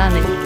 到那里。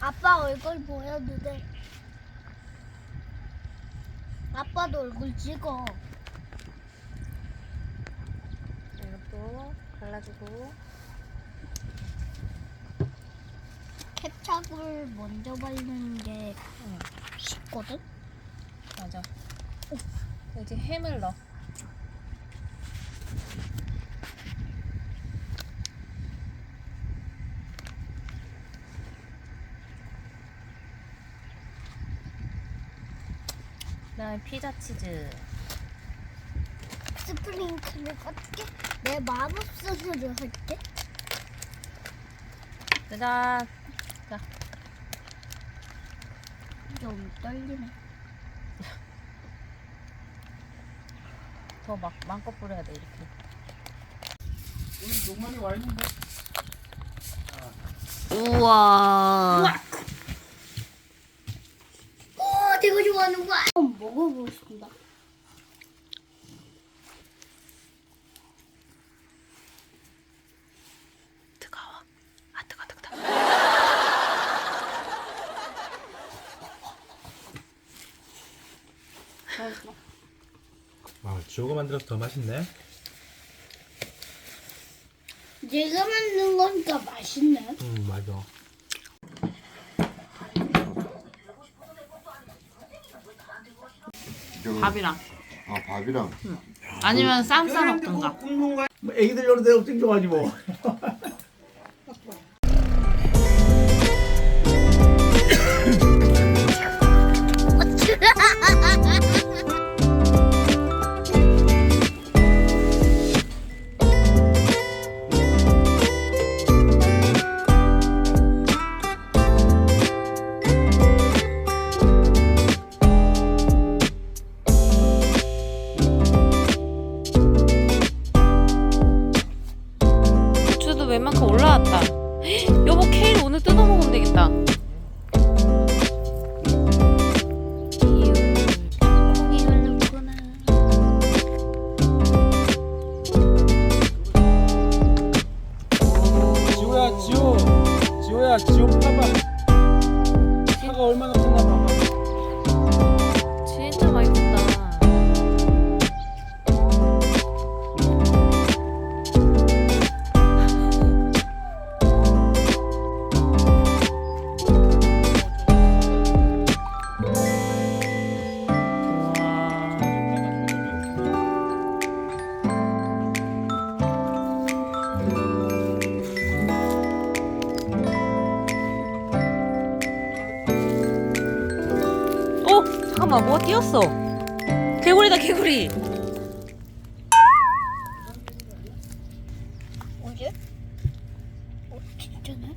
아빠 얼굴 보여도 돼. 아빠도 얼굴 찍어. 갈라주고. 케찹을 먼저 바르는 게 응, 쉽거든? 맞아. 이제 햄을 넣어. 피자 치즈. 스프링클을 어떻게 내 마법소스를 할게. 짜잔. 좀 떨리네. 더 막 마음껏 뿌려야 돼 이렇게. 오늘 녹만이 와 있는데. 우와. 오, 내가 좋아하는 거. 한번 먹어보겠습니다. 뜨거워. 아 뜨거 뜨거 뜨거. 아, 지호가 만들어서 더 맛있네. 내가 만든 거니까 맛있네. 음, 맞아. 밥이랑 아 밥이랑 아니면 쌈 싸 먹던가. 뭐 애기들 요리 내가 엄청 좋아하지 뭐. 얼마나 뛰었어 개구리다 개구리 어제? 어, 진짜네?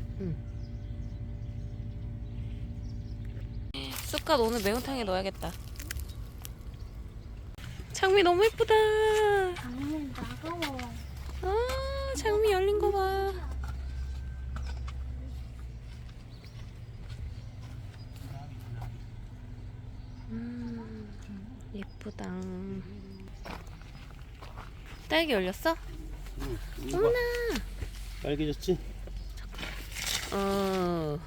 쑥갓 오늘 매운탕에 넣어야겠다 장미 너무 예쁘다 당연히 나가워. 아 장미 열린 거 봐 음 예쁘다 딸기 열렸어? 어머나 빨개졌지? 어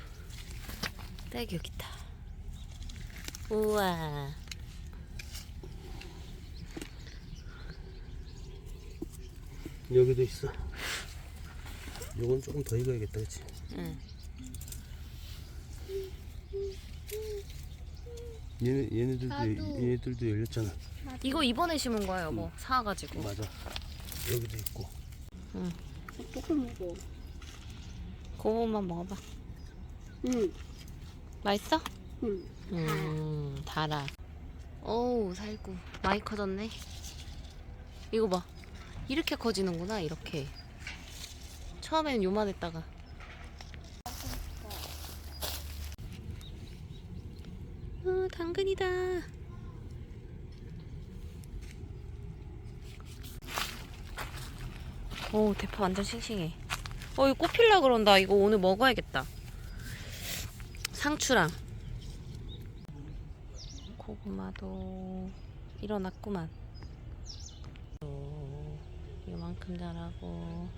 딸기 여기 있다 우와 여기도 있어. 요건 조금 더 익어야겠다, 그치? 응. 얘네, 얘네들도, 나도. 얘네들도 열렸잖아. 이거 이번에 심은 거야 여보 사와가지고 맞아. 여기도 있고. 어떻게 먹어? 그거만 먹어봐 응, 맛있어? 응. 음 달아 어우 살구 많이 커졌네 이거 봐 이렇게 커지는구나 이렇게 처음에는 요만했다가 어 당근이다. 오 대파 완전 싱싱해. 어 이거 꽃 필라 그런다. 이거 오늘 먹어야겠다. 상추랑. 고구마도 일어났구만. 또 이만큼 자라고.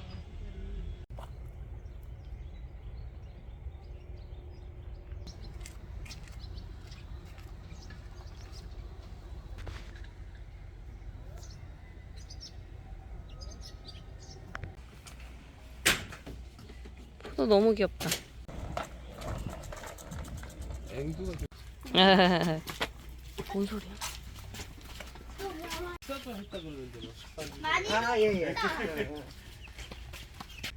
또 너무 귀엽다. 뭔 소리야? 뭐. 아, 예, 예.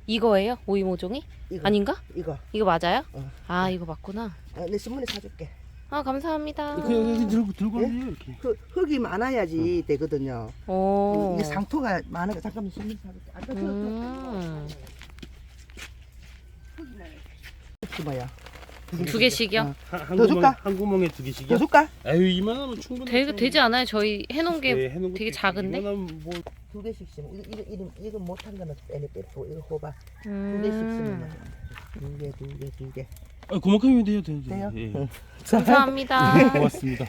이거예요? 오이 모종이? 이거. 아닌가? 이거. 이거 맞아요? 어. 아 이거 맞구나. 어, 내 신문에 사줄게. 아 감사합니다. 그냥 여기 들고 들고 예? 와요 이렇게. 흙, 흙이 많아야지 되거든요. 오. 이게 상토가 많으니까 잠깐만 신문 사줄게. 아까 저, 음. 저, 저, 뭐야? 두 개씩이요? 어. 한, 한더 구멍 줄까? 한 구멍에 두 개씩이요? 더 줄까? 아유 이만하면 충분해. 되, 되지 않아요? 저희 해놓은 게 네, 해놓은 되게 것도 작은데? 이만하면 뭐 두 개씩 심어. 이거 이거 이거, 이거 못한 거는 빼내 빼고 이거 호박 두 음. 개씩 심으면 두 개, 두 개, 두 개. 아, 그만큼이면 돼요, 돼요. 돼요? 예. 응. 감사합니다. 고맙습니다.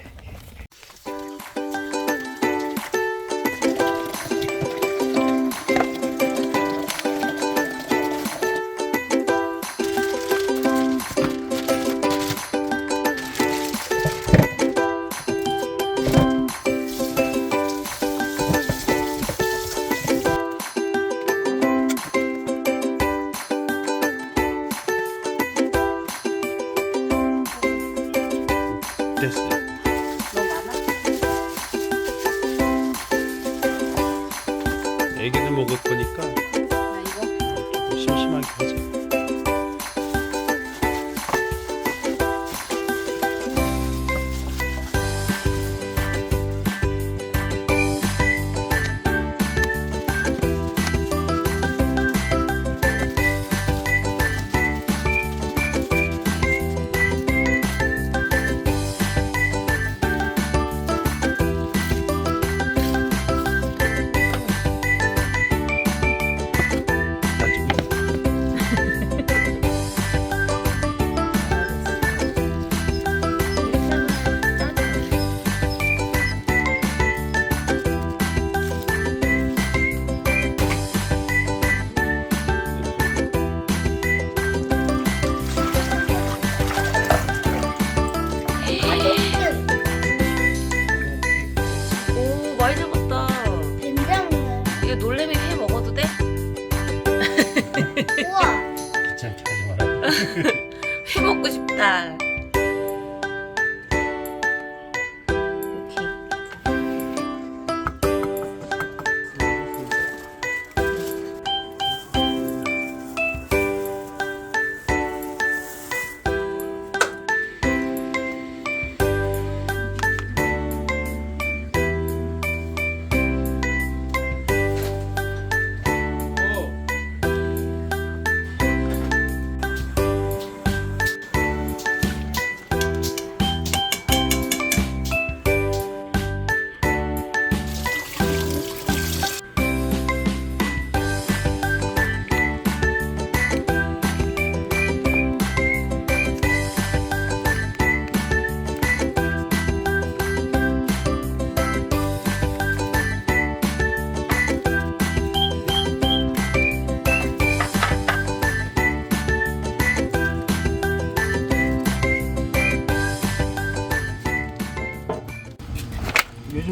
됐어. 애기들 먹을 거니까 회 먹고 싶다.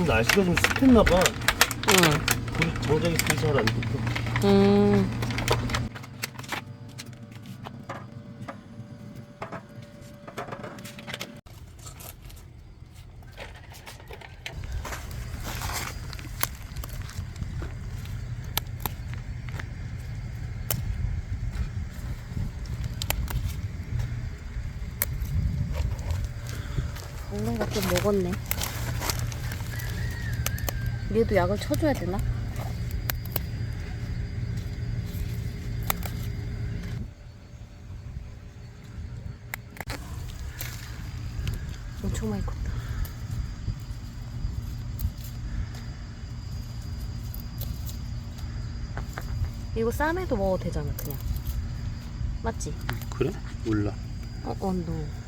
요즘 날씨가 좀 습했나 봐. 응. 불이 정작이 불이 잘안 붙어. 음. 당근가 좀 먹었네. 얘도 약을 쳐줘야 되나? 엄청 많이 컸다. 이거 쌈에도 먹어도 되잖아, 그냥. 맞지? 그래? 몰라. 어, 어, 너.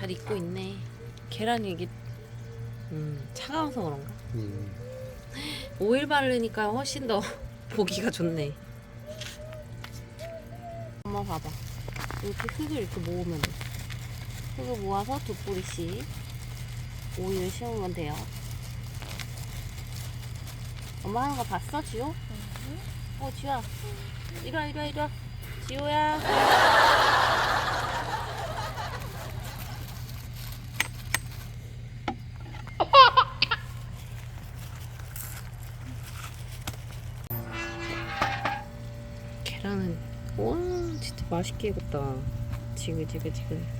잘 익고 있네. 계란이 이게 음, 차가워서 그런가? 음. 오일 바르니까 훨씬 더 보기가 좋네. 엄마 봐봐. 이렇게 흙을 이렇게 모으면 돼. 흙을 모아서 두 뿌리씩 오일을 씌우면 돼요. 엄마 하는 거 봤어, 지호? 어, 지호야. 이리 와, 이리 와, 이리 와. 지호야. 맛있게 익었다. 지글지글지글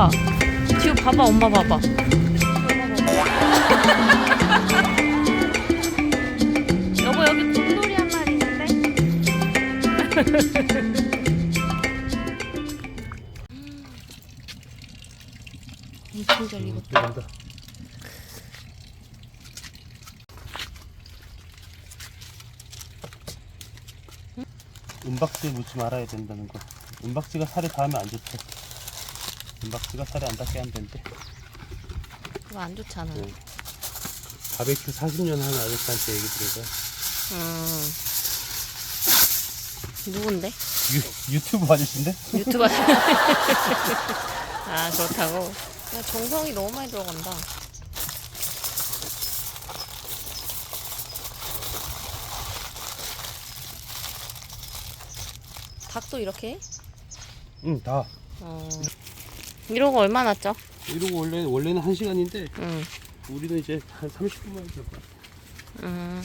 지우 코 봐. 지우 봐봐 엄마 봐봐. 여보 여기 곰돌이 한 마리 있는데? 엄청 잘 익었다. 된다. 은박지 묻지 말아야 된다는 거. 은박지가 살에 닿으면 안 좋대. 은박지가 살에 안 닿게 하면 된대. 그거 안 좋잖아. 네. 바베큐 40년 한 아저씨한테 얘기 들은 음. 누군데? 유, 유튜브 아저씨인데? 유튜버. 아 그렇다고. 야 정성이 너무 많이 들어간다. 닭도 이렇게? 해? 응, 다. 어. 이러고 얼마 났죠? 이러고 원래, 원래는 1시간인데, 응. 우리는 이제 한 30분만 될 거야. 음.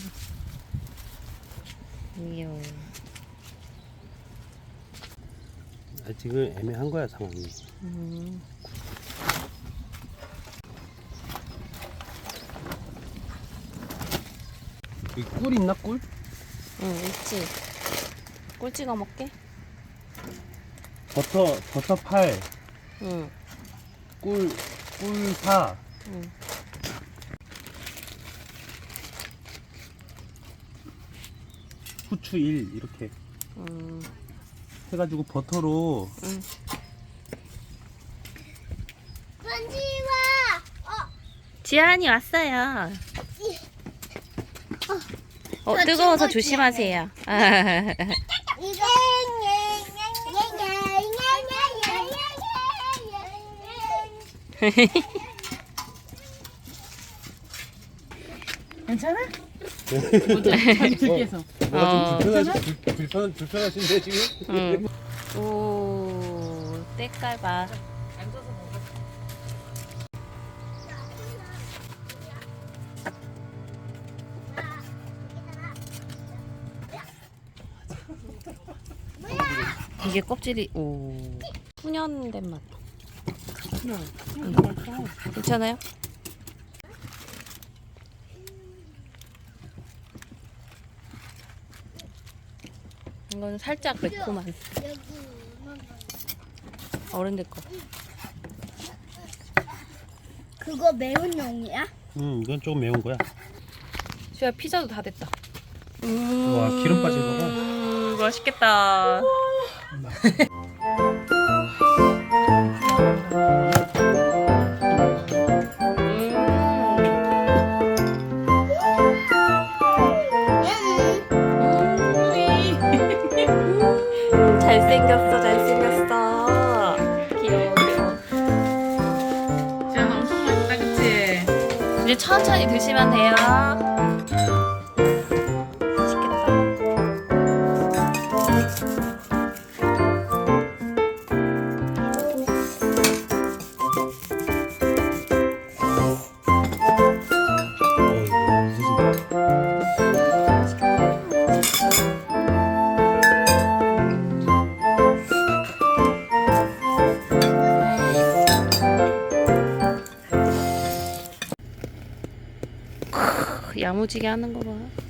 이요. 아직은 애매한 거야, 상황이. 음. 여기 꿀 있나, 꿀? 응 있지. 꿀 찍어 먹게? 버터, 버터 8, 응. 꿀, 꿀 4. 응. 후추 1, 이렇게 음. 해가지고 버터로 응. 반지와. 어. 지안이 왔어요. 어, 뜨거워서 조심하세요. 이거. 괜찮아? 어. 불편하시, 불, 불편, 불편하신데, 지금? 응. 오, 때깔 봐. 이게 껍질이 오 훈연된 맛. 괜찮아요? 이건 살짝 매콤한 어른들 거. 그거 매운 용이야? 응, 이건 조금 매운 거야. 수야 피자도 다 됐다. 와, 기름 빠진 거 봐. 음, 맛있겠다. 천천히 드시면 돼요. 크, 야무지게 하는 거 봐.